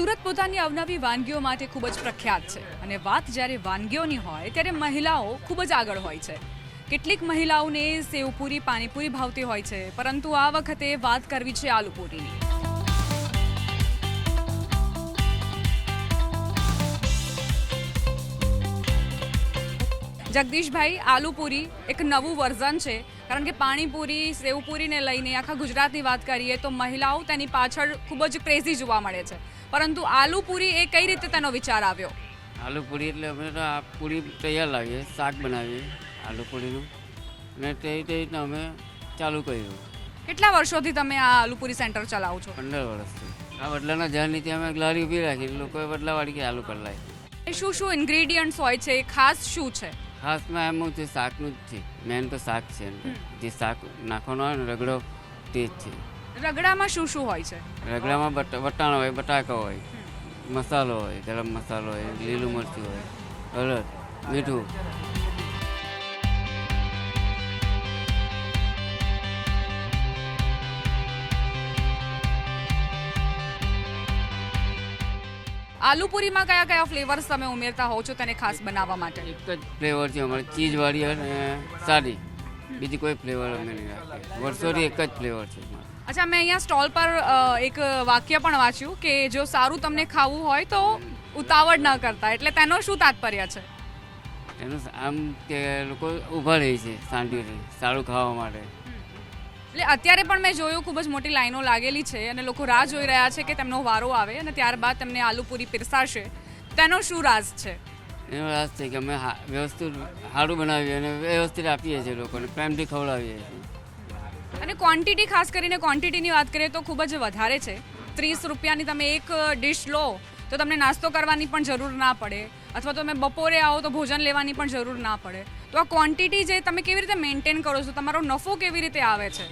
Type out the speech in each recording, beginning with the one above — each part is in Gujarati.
સુરત પોતાની અવનવી વાનગીઓ માટે ખૂબ જ પ્રખ્યાત છે. અને વાત જ્યારે વાનગીઓની હોય, ત્યારે મહિલાઓ ખૂબ જ આગળ હોય છે. કેટલીક મહિલાઓને સેવપુરી પાણીપુરી ભાવતી હોય છે, પરંતુ આ વખતે વાત કરવી છે આલુપુરીની જગદીશભાઈ આલુપુરી એક નવું વર્ઝન છે. કારણ કે પાણીપુરી સેવપુરીને લઈને આખા ગુજરાતની વાત કરીએ તો મહિલાઓ તેની પાછળ ખૂબ જ ક્રેઝી જોવા મળે છે. પરંતુ આલુપુરી એ કઈ રીતે તેનો વિચાર આવ્યો? આલુપૂરી એટલે અમે તો આ પૂરી તૈયાર લાવીએ શાક બનાવીએ આલુપૂરીનું અને તે તે રીતના અમે ચાલુ કર્યું. કેટલા વર્ષોથી તમે આ આલુપુરી સેન્ટર ચલાવો છો? પંદર વર્ષથી. આ બદલાના નીચે અમે ગ્લારી ઊભી રાખી લોકોએ બદલાવાળી કે આલુ કરી લાવી. શું શું ઇન્ગ્રેડિયન્ટ્સ હોય છે? ખાસ શું છે? ખાસમાં એમ છે શાકનું જ છે. મેન તો શાક છે જે શાક નાખવાનો હોય ને રગડો તે જ છે. રગડામાં શું શું હોય છે? રગડામાં વટાણ હોય બટાકા હોય મસાલો હોય ગરમ મસાલો હોય લીલું મરચું હોય હળદ મીઠું. આલુપુરીમાં કયા કયા ફ્લેવર્સ તમે ઉમેરતા હોવ છો તેને ખાસ બનાવવા માટે? એક જ ફ્લેવર છે અમારે ચીઝવાળી અને સાદી. બીજી કોઈ ફ્લેવર અમે નહીં રાખીએ. વર્ષોથી એક જ ફ્લેવર છે અચ્છા મેં અહીંયા સ્ટોલ પર એક વાક્ય પણ વાંચ્યું કે જો સારું તમને ખાવું હોય તો ઉતાવળ ન કરતા. એટલે તેનો શું તાત્પર્ય છે? એનું આમ કે લોકો ઊભા રહે છે શાંતિથી સારું ખાવા માટે. એટલે અત્યારે પણ મેં જોયું ખૂબ જ મોટી લાઈનો લાગેલી છે અને લોકો રાહ જોઈ રહ્યા છે કે તેમનો વારો આવે અને ત્યારબાદ તેમને આલુપુરી પીરસાશે. તેનો શું રાઝ છે? એનો છે કે અમે વ્યવસ્થિત સારું બનાવીએ અને વ્યવસ્થિત આપીએ છીએ લોકોને પ્રેમથી ખવડાવીએ છીએ. અને ક્વોન્ટિટી ખાસ કરીને ક્વોન્ટિટીની વાત કરીએ તો ખૂબ જ વધારે છે. ત્રીસ રૂપિયાની તમે એક ડિશ લો તો તમને નાસ્તો કરવાની પણ જરૂર ના પડે અથવા તો તમે બપોરે આવો તો ભોજન લેવાની પણ જરૂર ના પડે. તો આ ક્વોન્ટિટી જે તમે કેવી રીતે મેન્ટેન કરો છો? તમારો નફો કેવી રીતે આવે છે?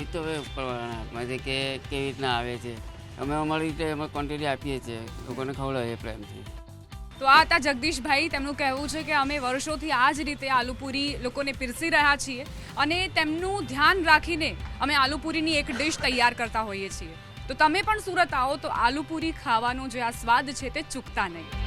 એ તો હવે ઉપરવાળાના છે કે કેવી રીતના આવે છે? અમે અમારી રીતે અમે ક્વોન્ટિટી આપીએ છીએ લોકોને ખવડાવીએ પ્રેમથી. તો આ હતા જગદીશભાઈ, તેમનું કહેવું છે કે અમે વર્ષોથી આ જ રીતે આલુપુરી લોકોને પીરસી રહ્યા છીએ અને તેમનું ધ્યાન રાખીને અમે આલુપુરીની એક ડિશ તૈયાર કરતા હોઈએ છીએ. તો તમે પણ સુરત આવો તો આલુપુરી ખાવાનો જે આ સ્વાદ છે તે ચૂકતા નહીં.